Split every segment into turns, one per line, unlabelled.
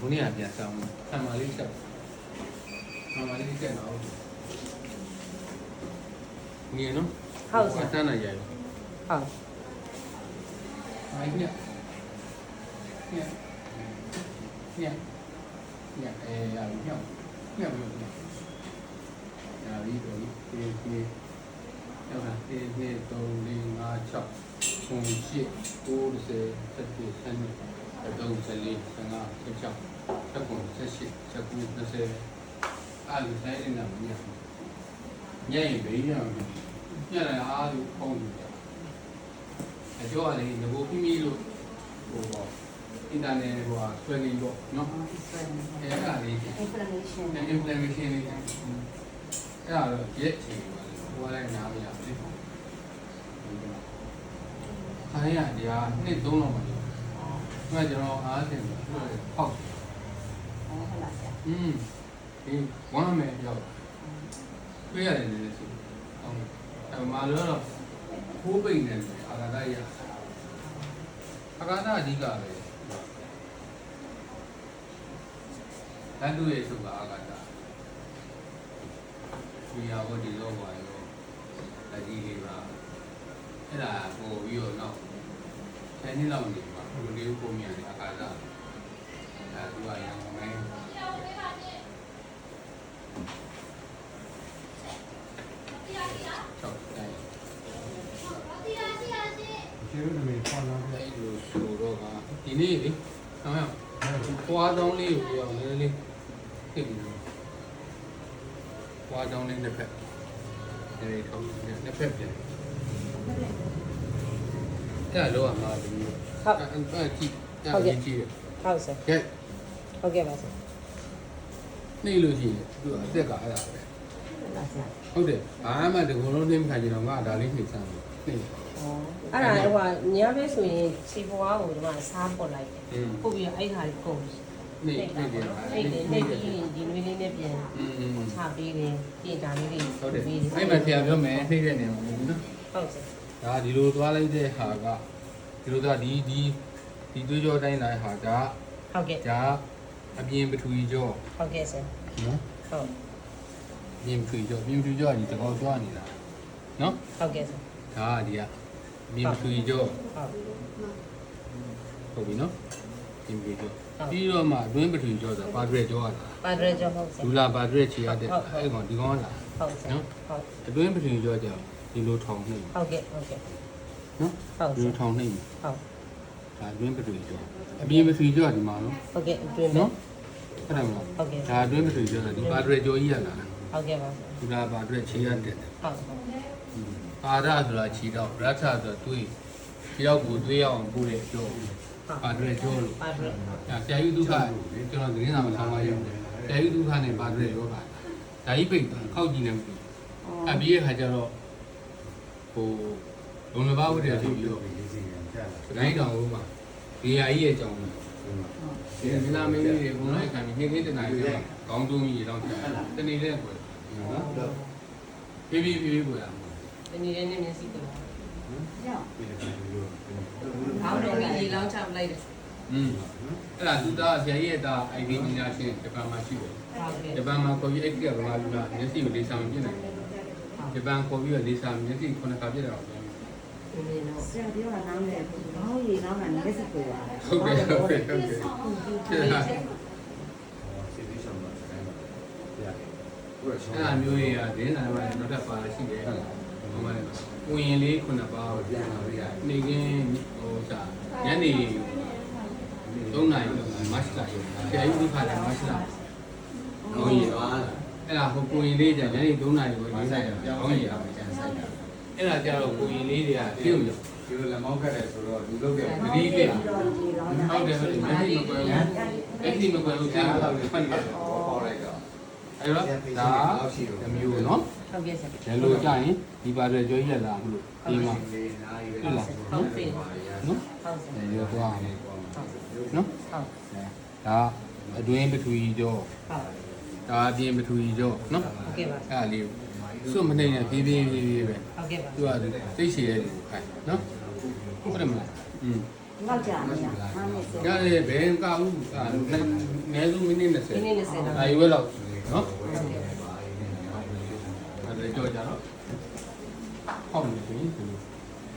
ဘုန်းကြီးကပြန်ဆောင်ဆံမလေးချက်ဆံမလေးချက်တော့ငင်းနော်
ဟုတ်ဆရာ
တန်းနိုင်ရည်
ဟုတ်
မိုင်းညက်ညက်ညက်ညက်အဲရပြီညောင်းညက်ပြီးညက်ရပြီတော့ဒီဒီရောက်လာဒီနေ့3 4 5 6 9 10 90 70 72 34 35 36 39 38 39 20အားလုံးဆိုင်နေတာမညက်ညက်ရင်ဘေးရအောင်ညက်လိုက်အားလုံးပုံနေတယ်အကျော်ကလည်းငဘိုးဖိမိလို့ဟိုပေါ့အင်တာနက်ဟိုဟာဆွဲနေပေါ့နော်အဲအဲ့ဒါလေး
inflammation
inflammation လေးအဲ့ဒါတော့ရက်ချင်ပါလေဟိုကလည်းနားမရဘူးခိုင်းရတရားနှစ်သုံးလောက်ပါ လေ။အဲ့ကျွန်တော်အားတင်တယ်ဖောက်
ဟုတ်လားဆရာ
อืมဒီဝမ်းမယ်ရောက်တွေ့ရတယ်လေဆိုအောင်အဲ့မှာတော့ခိုးပိန်နေတယ်အာဂါဒရအာဂါဒအဓိကပဲတန်တူရဲ့ဆိုတာအာဂါဒဒီရဘောဒီလောပါရောအကြီးလေးပါအဲ့ဒါပို့ပြီးတော့နောက်ဆယ်နှစ်လောက်နေ မှာဘယ်လိုပုံမြန်အာဂါဒအဲသူကရံမယ်ဆောက်တိုင်း
ကျေးဇူးတင်ပါတယ်ခေါ်လာပြ
အဲ့လိုဆိုတော့ကဒီနေ့လေဆောင်းရပွားတောင်းလေးကိုပြောင်းနည်းနည်းလေးသိပြီပွားတောင်းလေးတစ်ဖက်အဲဒီထုံးနှစ်ဖက်ပြန်အဲ့လိုအမှားဒီ အဲ့ကြည့်ဟုတ်ကဲ့ကြည့်
ဟုတ်ဆရာ
ကဲ
ဟုတ်ကဲ့ပါဆရာ
နေလို့ရှိရင်သူအသက်ကအဲ့ဒါပဲ
ဟုတ်
တယ်ဘာမှတကူလုံးနှိမခံကြတော့ငါဒါလေးနှိမ့်စမ်းလို့နှိ
မ့်အဲ့ဒါဟိုကညဘက်ဆိုရင်စီပွားကိုဒီမှာစားပေါ်လိုက်တယ်ပို့ပြီးအဲ့ဟာကိုကုန်ပြီ
နေနေတယ်
အဲ့ဒီနေပြီးဒီနွေးလေးနဲ့ပြန်ဆာပေးတယ်ပြင်တာလေးတွေ
ဟုတ်တယ်အဲ့မှာဆရာပြောမယ်နှိမ့်တဲ့နေမှာနော်
ဟုတ်ကဲ့
ဒါဒီလိုသွားလိုက်တဲ့ဟာက ဒီလိုသွားဒီဒီဒီတွေးကြောတိုင်းတိုင်းဟာက
ဟုတ်ကဲ့
ဒါအပြင်ပထဝီကြော
ဟုတ်ကဲ့ဆရာ
နော်
ဟုတ်
အပြင်ပထဝီကြောအပြင်ပထဝီကြောကဒီတကောက်သွားနေတာနော်
ဟုတ်ကဲ့ဆရာ
ဒါကဒီကအပြင်ပထဝီကြော
ဟုတ်
ဟုတ်ပြီနော်အပြင်ပထဝီကြောပြီးတော့မှအတွင်းပထဝီကြောဆိုတာပါဒရက်ကြောက
ပါဒရကြောဟုတ်ဆရာ
လူလာပါဒရက်ချီရတဲ့အဲ့ကောင်ဒီကောင်ကလာ
ဟုတ်ဆရာဟုတ်
အတွင်းပထဝီကြောကြောဒီလိုထောင်နှိမ့်
ဟုတ်ကဲ့ဟုတ်ကဲ့
နော်
ဟုတ်
ဒီ
ဆ
လို
ရာ
ထောင်နှိမ့်
ဟုတ်
ဒါအတွင်းပထဝီကြောအပြင်ပထဝီကြောကဒီမှာနော်
ဟုတ်ကဲ့အတွင်းပဲ
နော်အဲ့ဒါမလား
ဟုတ်ကဲ့
ဒါအတွင်းပထဝီကြောဆိုတာဒီပါဒရက်ကြောကြီးရလာတာ
ဟုတ်ကဲ့ပါဆရာ
ဒီလာပါဒရက်ချီရတဲ့
ဟုတ်ဟုတ်
ပါဒဆိုတာခြေတော့ရထဆိုတာတွေးခြေတော့ကိုတွေးအောင်ပို့တဲ့ကြောပါဒရက်ကြောလို့
ပါဒရ
ဒါဆရာကြီးဒုက္ခကျွန်တော်သတင်းစာမှာဆောင်းပါရုံတယ်ဆရာကြီးဒုက္ခနဲ့ပါဒရက်ရောပါဒါကြီးပိတ်သွားခောက်ကြည့်နေပြီအပြီးရဲ့ခါကျတော့ဟို လုံလဘာဝတ္တရဖြစ်ပြီးတော့
ရေးစီရင်ကြာလာ
တိုင်းတောင်ဦးမှာဒီဟာကြီးရဲ့အကြောင်းဒီဒီနာမင်းကြီးတွေဘုံလိုက်ခံပြီးခင်းခင်းတနိုင်ပြီးတော့ကောင်းတုံးကြီးတော့တနေ့လေးကွယ်နော်ဖြည်းဖြည်းဖြည်းဖြည်းကွယ်
တနည်းနဲ့မျက်စိက
ကြောက်
ပြည်တယ်ပြီးတော့
အောင်းတော့ရေလောင်းချပလိုက်တယ်
อืมအဲ့ဒါသူသားဆရာကြီးရဲ့သား ID ပညာရှင်ဂျပန်မှာရှိတယ်
ဟုတ်ကဲ့
ဂျပန်မှာခေါ်ပြီးအဲ့ဒီကဗမာလူကမျက်စိကိုလေးစားမပြစ်နိုင်ဘူးဂျပန်ခေါ်ပြီးတော့လေးစားမျက်စိခုနကပြစ်တာတော့
ဒီနေ့တော့
ဆရာပြောတာနားမလဲဘူးဘာလို့ရေကောင်းတာမျက်စိကိုရ
ဟုတ်ကဲ့ဟုတ်ကဲ့ဟုတ်ကဲ့ဖြစ်တာ
စီဒီဆောင်ပါဆိုင်ပါပြရတယ်ဘုရားရှော
အဲ့ဒါမျိုးတွေကဒင်းနိုင်မှာနောက်ထပ်ပါရှိတယ်ဟုတ်လားဟိုမှာဝင်ရင်လေးခုနပါး
ပြန်လာပြရ
နေကင်းဟိုစာညနေ3နာရီလောက်မတ်လာရုံဆရာကြီးဒီခါလည်းမတ်လာဟုတ်ရဲ့အဲ့ဒါဟိုကိုရင်လေးじゃညနေ3နာရီကိုရေးဆိုင်ရအောင်ဟုတ်ရဲ့ အဲ့ဒါကြတော့ကိုရင်လေးတွေကပြုတ်ရော
ဒီလိုလက်မောင်းခတ်တယ်ဆိုတော့လူလုတ်တယ်
တတိလေး
တော့ရေကောင်းတာ
ဟုတ်တယ်ဟုတ်တယ်မျက်စိမကွယ်ဘူးမျက်စိမကွယ်ဘူးကြားတော့ဖတ်နေတယ်
ပေါက်လိုက်တော့
အဲ့တော့ဒါတမျိုးနော်
ဟုတ်ကဲ့ဆရာ
ဒါလို့ကြာရင်ဒီပါတဲ့ကြောရက်လာမလို့ဒီမှာ
လေးနားရီပဲ
ဟုတ်လား
ဟုတ်ပြီ
နော်
ဟုတ်ဆရာ
ဒါရောသွားအောင်နော်
ဟုတ်
ဒါအတွင်းပထဝီကြော
ဟုတ်
ဒါအပြင်ပထဝီကြောနော်
ဟုတ်ကဲ့ပါ
အဲ့ဒါလေး စွတ်မနေနဲ့ပြေးပြေးပြေးပြေးပဲ
ဟုတ်ကဲ့ပါ
သူကသိရှိရဲလူခိုင်းနော်ဟုတ်တယ်မလားอืม
နောက်ကြနေရဟာနေစေ
ညနေဘယ်ကဘူးအာနည်းစုမိနစ်20
ဒီနေ့နဲ့ဆက်တော့
ဒါရွေးလောက်နော်အဲ့ဒါကြောကြတော့ဟောက်နေပြီဒီ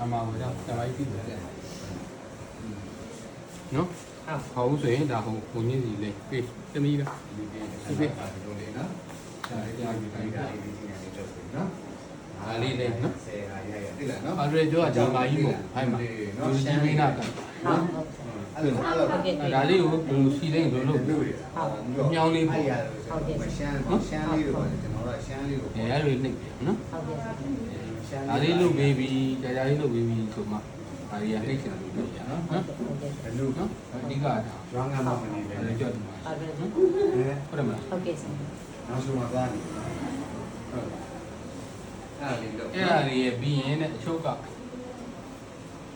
အမှားဝင်တော့တမိုင်းပြီတယ်နော်
ဟုတ်
ဟောက်ဆိုရင်ဒါဟိုဘုံကြီးစီလေးပေးတမီးလား
ဒီပြင်ဆက်ပြီးပါတယ်လို့လေနော်ဒါလေးကြာပြီးတိုင်းဒါလေးကြီး နေတယ်တော့နော်ဆယ်ဟာရရတိလားနော်
အဲ့ဒါကြောကဂျာမာကြီးမို့ဟိုင်းမှာလူကြီးမင်းနာကန်
ဟုတ်
နော်
အဲ့လိုအဲ့လို
ဟုတ်ကဲ့
ဒါလေးကိုဘယ်လိုစီတိုင်းဘယ်လိုလုပ်
လို့ရမြောင်းလေးပေါ့မရှမ်းရှမ်းလေးတော့ကျွန်တော်တို့ရှမ်းလေးကို
အဲအဲ့လိုနှိပ်ပြနော်
ဟုတ်ကဲ့
ရှမ်း
ဒါလေးလုပ်ပေးပြီးကြာကြာလေးလုပ်ပေးပြီးဆိုမှဒါကြီးကနှိပ်ချင်တယ်လို့ပြောရနော်နော်
ဟုတ်ကဲ့
ဘလူး
နော်အဓိကဒါ
ရောင်းငါမမနေတယ်
အဲ့ဒါကြောက်တယ်
ဟုတ်ကဲ့
နော်
ဟဲ့
ဟုတ်တယ်မလား
ဟုတ်ကဲ့ဆရာ
နောက်ဆုံးမှသွားနေဟုတ် အဲ့လေးတော့
အဲ့ဒါတွေရဲ့ပြီးရင်တဲ့အချုပ်က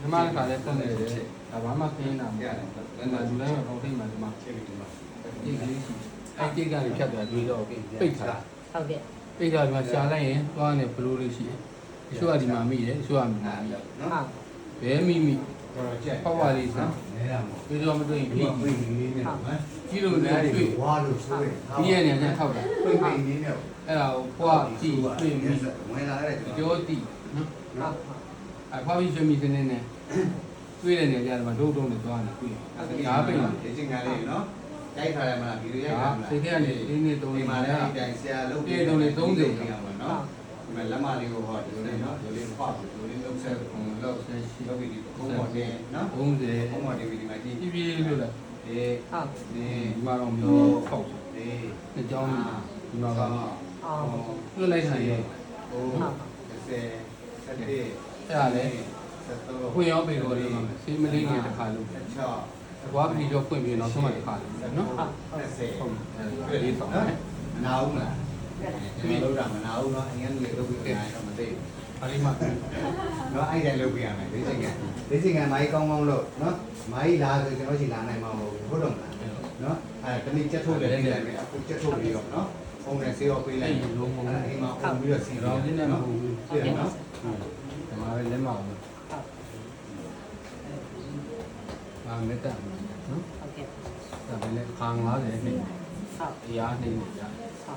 ဒီမှာခါလဲပုံနေတယ်ဒါဘာမှခင်းနေတာမဟုတ်ဘူးဒါကလူတိုင်းမှာပုံထိတ်မှဒီမှာ
ချိန်ပြီးဒီမှာ
ဒီကလေးရှိအဲ့ဒီကနေဖြတ်သွားပြီးတော့ပိတ်ထား
ဟုတ်ကဲ့
ပိတ်ထားပြီးမှရှာလိုက်ရင်သွားနေဘလို့လေးရှိတယ်အချို့ကဒီမှာမိတယ်အချို့ကမမိ
နော်
ဘဲမိမိ
တော့ကြက်
ပေါ့ပါလေးစမ်း
နဲတာမို့
ပြီးတော့မတွေ့ရင်
ဒီ
ပြီး
ပိတ်နေနေနော်
ကြီးလို့လည်းတွေ့
ဝါလို့ဆိုရ
ပြီးရနေကျထောက်တာ
ပိတ်ပိတ်နေနေ
အဲ့ဒါကိုဖွာကြည့်တွေ့မိ
ဝင်လာတဲ့
ကြောတိနော်
ဟုတ်
အဖွာပြီးရွှေမိစနေနဲ့တွေ့တဲ့နေရာမှာဒုတ်တုံးနဲ့သွားနေတွေ့ဒါပိတ်လာ
ဒီချင်းကလေးနော်ရိုက်ထားရမလားဗီဒီယိုရိုက်
ဒါ
ထားမလား
စိတ်ထဲကနေအင်းနဲ့သုံး
ဒီ
နေ
မှာ
မှာ
လည်း
လား
ဒီတိုင်းဆရာလုပ်
ပြေတုံးလေး30
ပြရမှာနော်ဒီမှာလက်မလေးကိုဟောဒီလိုနော်ဒီလေးဖွာဒီလိုလေးလုံးဆက်အောင်လောက်ဆက်ရှိလုပ်ပြီးဒီခုံးပေါ်တင်နော်
30
ခုံးပေါ်တင်ပြီးဒီမှာကြည့်
ပြည့်ပြည့်လို့လား
ဒီ
ဟုတ်
ဒီ
ဒီမှာတော့မျိုးပေါက်တယ်
ဒီ
နှစ်ကြောင်းဒီမှာက
အော်
လွတ်လိုက်တာရေ
ဟို30 31
အဲ့ဒါလေ
73
ခွင့်ရောက်ပြီတော့ဒီမှာစေးမလေးကြီးတစ်ခါလို့
6
ဘွားပြီးတော့ဖွင့်ပြီးတော့ဆုံးမတစ်ခါလို့နော်
ဟုတ်
20
ဟုတ်တယ်လေးဆောင်တယ်
မနာဘူးလားဒီလောက်တာမနာဘူးเนาะအရင်ကလေးလုပ်ပြီးပြန်ရတော့မသိဘူး
ပါလိမ့်
မှာနော်အဲ့တိုင်းလုပ်ပြရမယ်လေးချိန်ကလေးချိန်ကမိုင်းကောင်းကောင်းလို့နော်မိုင်းလာဆိုကျွန်တော်စီလာနိုင်မှာမဟုတ်ဘူးဟုတ်တော့မလားနော်အဲ့တနည်းချက်ထုတ်တယ်နေလိုက်မယ်အခုချက်ထုတ်ပြီးတော့နော်ဖုန်းနဲ့ဆေးရောပေးလိုက်လုံးဝအိမ်မှာပုံပြီးတော့စီ
ရောင်းနေတယ်မဟုတ်ဘူး
ပြည့်နော်
ဒီမှာပဲလက်မအောင်နော်အာမေတ္တာနော်
ဟုတ်ကဲ့
ဒါပဲလေခါ90နဲ့
ဟုတ်
တရားနေနေကြ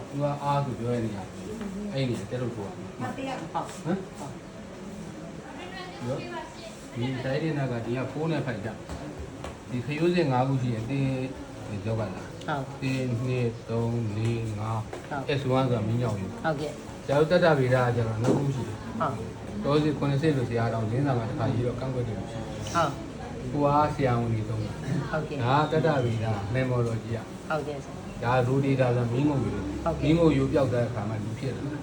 သူကအားဆိုပြောရနေရအဲ့ဒီတက်လို့ပြောရမှာ
ဟုတ်ဟုတ်
ဟမ်ရောဒီတိုင်းနေကဒီကဖုန်းနဲ့ဖိုက်ကြဒီခရိုးစင်၅ခုရှိရင်တင်းကြောက်ကလား
ဟုတ်
တင်း2 3 4 5 S1 ဆိုတာမင်းကြောင်ယူ
ဟုတ်ကဲ့
ကျတော့တတဗေဒကကျတော့နှစ်ခုရှိတယ်
ဟုတ်
တော့စီ90လို့ဆရာတော်ရင်းစာမှာတစ်ခါရေးတော့ကန့်ကွက်တယ်ရှိတယ်
ဟုတ်
ကိုအားဆရာဝန်ကြီးသုံးတာ
ဟုတ်ကဲ့
ဒါတတဗေဒမေမော်လိုကြီးอ่ะ
ဟုတ်ကဲ့ဆရာ
ဒါရူဒေတာဆိုမင်းငုံယူမင်းငုံယူပြောက်တဲ့အခါမှာလူဖြစ်တယ်
ဟုတ်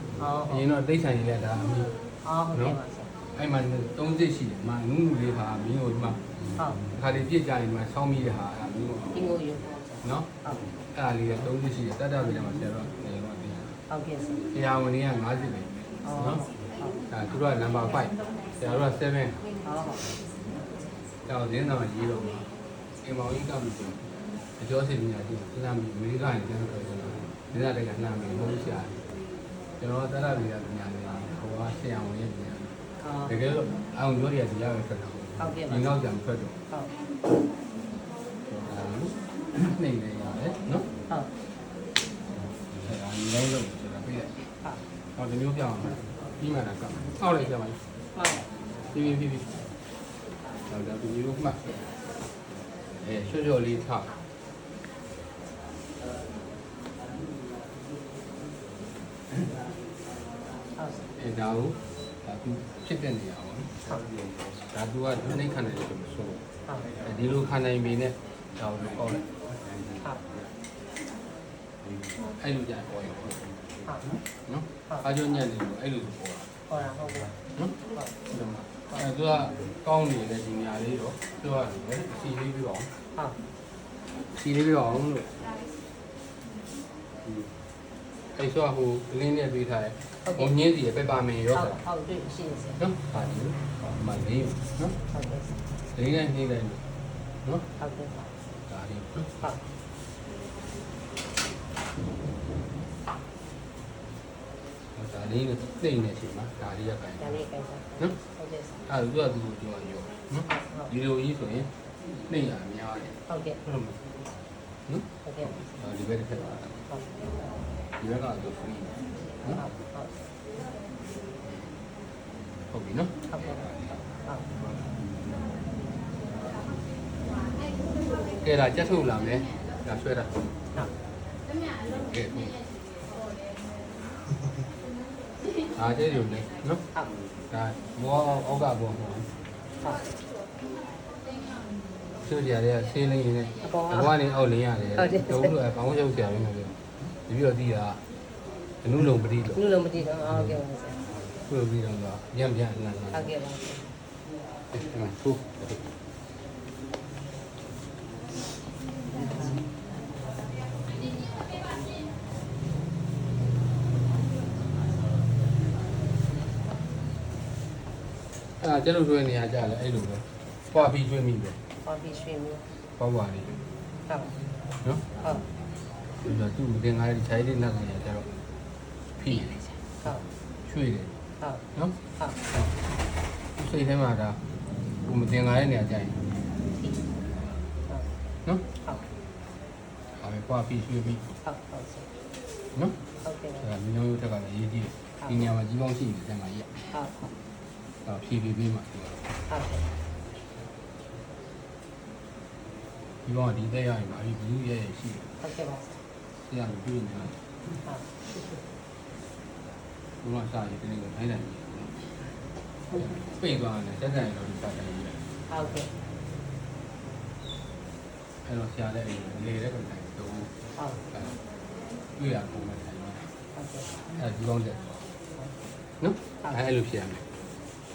အရင်တော့တိတ်ဆိုင်ကြီးလက်ဒါအမီ
အော်ဟုတ်ကဲ့ပါဆရာ
အဲ့မှာ3စစ်ရှိတယ်မနုနုလေးပါမင်းငုံဒီမှာ
ဟုတ်
ခါလေးပြစ်ကြရင်ဒီမှာဆောင်းမိတဲ့ဟာအဲ့ဒါမင်းငုံ
ဒီကိုယူပါဆရာ
နော်
ဟုတ်
အဲ့ဒါလေးက3စစ်ရှိတယ်တတဗေဒမှာဆရာတော်နေတော့တင်
ဟုတ်ကဲ့ဆရာ
ဆရာဝန်ကြီးက50ပဲ
အော်
နော်
ဟုတ်
အဲသူတို့ကနံပါတ်5ဆရာတို့က7
ဟုတ်
ကျောင်းရင်းတော့ရေးတော့မှာအိမ်မောင်ကြီးကပ်ပြီးဆို အကျော်စီပညာရှိစဉ်းစားပြီးအမေရိကန်ကျန်တော့ကျွန်တော်ဒီနေ့တည်းကနာမည်မဟုတ်ရှာကျွန်တော်တရဗီရပညာလေးဟိုကဆရာဝန်ရဲ့ပညာတကယ်လို့အောင်ပြောရတရားပဲထွက်တာ
ဟုတ်ကဲ့ပါ
ဒီနောက်ကြံထွက်တော့
ဟုတ်
နေနေရတယ်နော်
ဟုတ်
အဲဒါနေလို့ကျွန်တော်ပြည့်
ဟုတ်
ဟောဒီမျိုးပြောင်းအောင်ပြီးမှလည်းကပ်အောက်လိုက်ကြပါ
ဟုတ်
ပြီးပြီးပြီးပြီးဟောဒါဒီမျိုးမှအဲချွတ်ချွတ်လေးထား
ဟုတ်
အဲ ဒါကိုဒါသူဖြစ်တဲ့နေရာပေါ့နော်
ဟုတ်
ဒါသူကဒီနေ့ခံနိုင်တယ်လို့ဆို
ဟုတ်
အဲဒီလိုခံနိုင်ပြီနဲ့ဒါကိုပေါ့လိုက်
ဟုတ်
အဲ့လိုကြာပေါ်ရပေါ့
ဟုတ်
နော်အားကြောင့်ညံ့တယ်လို့အဲ့လိုဆိုပေါ်တာ
ဟောတာဟုတ်ကဲ့
နော်ဒီမှာအဲသူကကောင်းနေတဲ့ဒီနေရာလေးတော့ပြောရတယ်အစီလေးပြပါအောင်
ဟုတ်
အစီလေးပြပါအောင်လို့ အဲ့ဆိုဟိုလင်းနဲ့ပေးထားတယ်ဟိုညင်းစီပဲပါမင်ရော
ဟုတ်
တာ
ဟုတ်တွေ့ရှိနေစေ
နော်ပါဒီမလေးနော်
ဟုတ်ကဲ့
လေးနဲ့နှိမ့်လိုက်နော်
ဟုတ်ကဲ့ဟုတ်
ဒါလေးနော်
ဟုတ်
ဒါလေးနဲ့တိတ်နေချိန်မှာဒါလေးရခိုင်
ဒါလေးကိစ္စ
နော်
ဟုတ်ကဲ့ဆရာ
အဲ့ဒါသူကသူ့ကိုပြောရောနော်ဒီလိုကြီးဆိုရင်နှိမ့်ရများတယ်
ဟုတ်ကဲ့
ဟုတ်မနော်
ဟုတ်ကဲ့ဟုတ်
အော်ဒီဘက်တစ်ခါတော့
ဟုတ်
ဒီဘက် ကတော့ free နော်
ဟုတ်
ဟုတ်ပြီနော်
ဟုတ်ကဲ့ဟုတ်
ကဲဒါကြက်ထုတ်လာမယ်ဒါဆွဲတာ
ဟုတ်
ကဲအားကျရုံနဲ့နော်
ဟုတ်
ဒါဘောအောက်ကဘောဟော
ဟုတ်
သူကြရတယ်ဆေးလင်း ရင်းနဲ့ဘဝနေအောက်လင်းရတယ်တုံးလို့အကောင်းရုပ်ဆရာရင်းနဲ့ပြောဒီပြီးတော့ဒီကနုလုံးပတိလို့
လူလုံးမတည်တော့ဟုတ်ကဲ့ပါဆရာ
ပြုတ်ပြီးတော့ညံ့ပြန်လာလာ
ဟုတ်ကဲ့ပါဆရာ
ဒီမှာထိုးအဲ့ဒါကျလို့တွေ့နေရကြလဲအဲ့လိုပဲပွားပြီးတွေ့မိပဲ
ဟောပြီးရွှေမျိုး
ပွားပွားလေး
ဟုတ်
နော်
ဟုတ်
ဒီတော့သူ့မတင်ငါးခြိုင်းလေးနှက်နေရကြတော့ဖိတယ်
ဟုတ်
ရွှေ့တယ်
ဟုတ်
နော်
ဟုတ်
သူစိတ်ထဲမှာဒါဘုမတင်ငါးရဲ့နေရာကြိုင်
ဟုတ်
နော်
ဟုတ်
ဟာပဲပွားပြီးရွှေ့ပြီး
ဟုတ်ဟုတ်ဆရာ
နော်
ဟုတ်ကဲ့
အဲ့ဒါ민영ရုပ်ထက်ကလည်းရေးကြည့်တယ်ဒီနေရာမှာကြီးပေါင်းရှိနေတယ်မှာကြီး
ဟုတ်ဟုတ်
အဲ့ဖြည်းဖြည်းပြီးမှဒီ
ဟုတ်
ဒီပေါင်းဒီသက်ရရင်ပါဒီဘလူးရဲ့ရှိတယ်
ဟုတ်ကဲ့ပါ ဆ
ဆရာကပြုနေတယ်
ရာဟုတ်
ဘုရားစာရေးတဲ့ကိုထိုင်းတယ်ပိတ်သွားတယ်တက်တယ်တော့ဒီစာတယ်ရေးတယ်
ဟုတ်ကဲ့
အဲ့တော့ဆရာလည်းလေတဲ့ကိုထိုင်တော့
ဟုတ်
တွေ့ရပုံနဲ့ထိုင်တယ်
ဟုတ်ကဲ့
အဲ့ဒီကောင်းတယ်နော်အဲ့လိုဖြစ်ရမယ်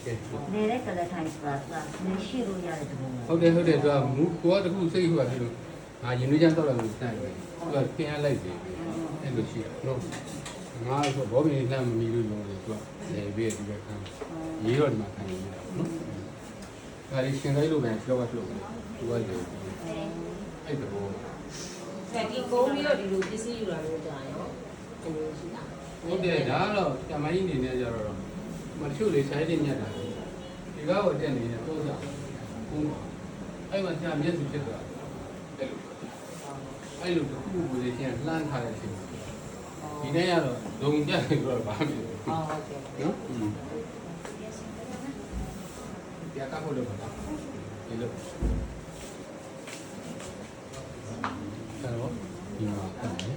ကဲ
နေတဲ့ကလေးထိုင်ဆိုတာကနေရှိလို့ရတဲ့ပုံ
ဟုတ်တယ်ဟုတ်တယ်သူကမူကိုကတခုစိတ်ဟိုကဖြစ်လို့ငါရင်သွေးချမ်းတော့လည်းမစနိုင်ဘူး သူကခင်းရလိုက်တယ်အဲ့လိုရှိရနော်ငါဆိုဘောပင်လမ်းမမီလို့လုံးတယ်သူကလေပြီးဒီဘက်ခံရေးတော့ဒီမှာခံနေရတာနော်ဒါလေးရှင်တိုင်းလိုပဲကျောက်ကလို့သူကလေအဲ့ဒါဘော
ဒီကုန်းပြီးတော့ဒီလိုပစ္စည်းယူလာလို့ကြာရောဒီလိုရှိတာ
ဟုတ်တယ်ဒါကတော့ဆရာမကြီးအနေနဲ့ကြတော့မချို့လေဆိုင်တင်ညက်တာဒီကားကိုတက်နေတယ်တော့ကြဘူးအဲ့မှာဆရာမျက်စိဖြစ်သွား အဲ့လိုအဲ့လိုတစ်ခုခုလေးချင်းလှမ်းထားတဲ့အချိန်ဒီနေ့ကတော့ဒုံကြက်နေတော့ဘာမှမဖြစ်ဘူး
ဟုတ်ဟုတ်ကဲ့
နော်ပြာကဖို့လို့ပါလားဒီလိုအဲ့တော့ဒီမှာကတ်မယ်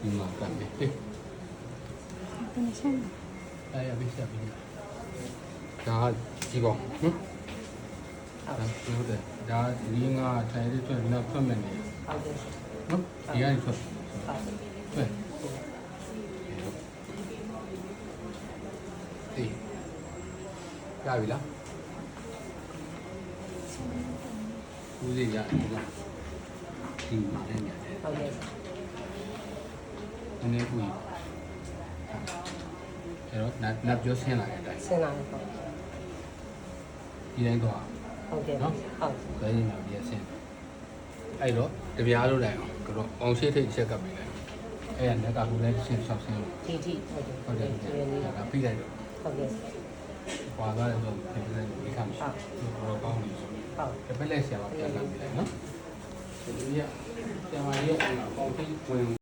ဒီမှာကတ်မယ်ဟေး
တင်ရှင်း
အဲ့ရပြီဆက်ပြီဒါကြီးကောနော်ဒါ ဟုတ်တယ်ဒါဒီငါထိုင်ရတဲ့နောက်ဖတ်မယ်နေ
ဟုတ်ကဲ့
နော်ဒီကနေထွက်
ဟုတ်
ထွက်ဒီရပြီလားဦးစီးရတယ်နော်ဒီမှာလည်းနေတယ်
ဟုတ်ကဲ့
နည်းနည်းကူအဲ့တော့နတ်နတ်ပြောဆင်းလာတဲ့အတိုင်း
ဆင်းလာတယ်ဟုတ်
ဒီတိုင်းတော့
ဟုတ်ကဲ့
နော်
ဟုတ်
ဘယ်ရင်မှာပြည့်ဆင်းအဲ့တော့တပြားလို့လိုက်အောင်ကတော့အောင်ရှိထိတ်ချက်ကပ်ပြီးလိုက်အဲ့ကလက်ကကူလည်းဆင်းဆောက်ဆင်းလို့
ဒီထိဟုတ်တယ်
ဟုတ်တယ်
ဒီနေ့
ဒါကပြီးလိုက်တော့
ဟုတ်ကဲ့
ပွာသွားတယ်ဆိုပြင်ပြလိုက်ဒီခါမရှိဘူးတော့ကောင်းပြီဆို
ဟုတ်
တပည့်လက်ဆရာကပြန်လာပြီလိုက်နော်ဒီရဆရာမရဲ့အင်ကပေါင်းထိဝင်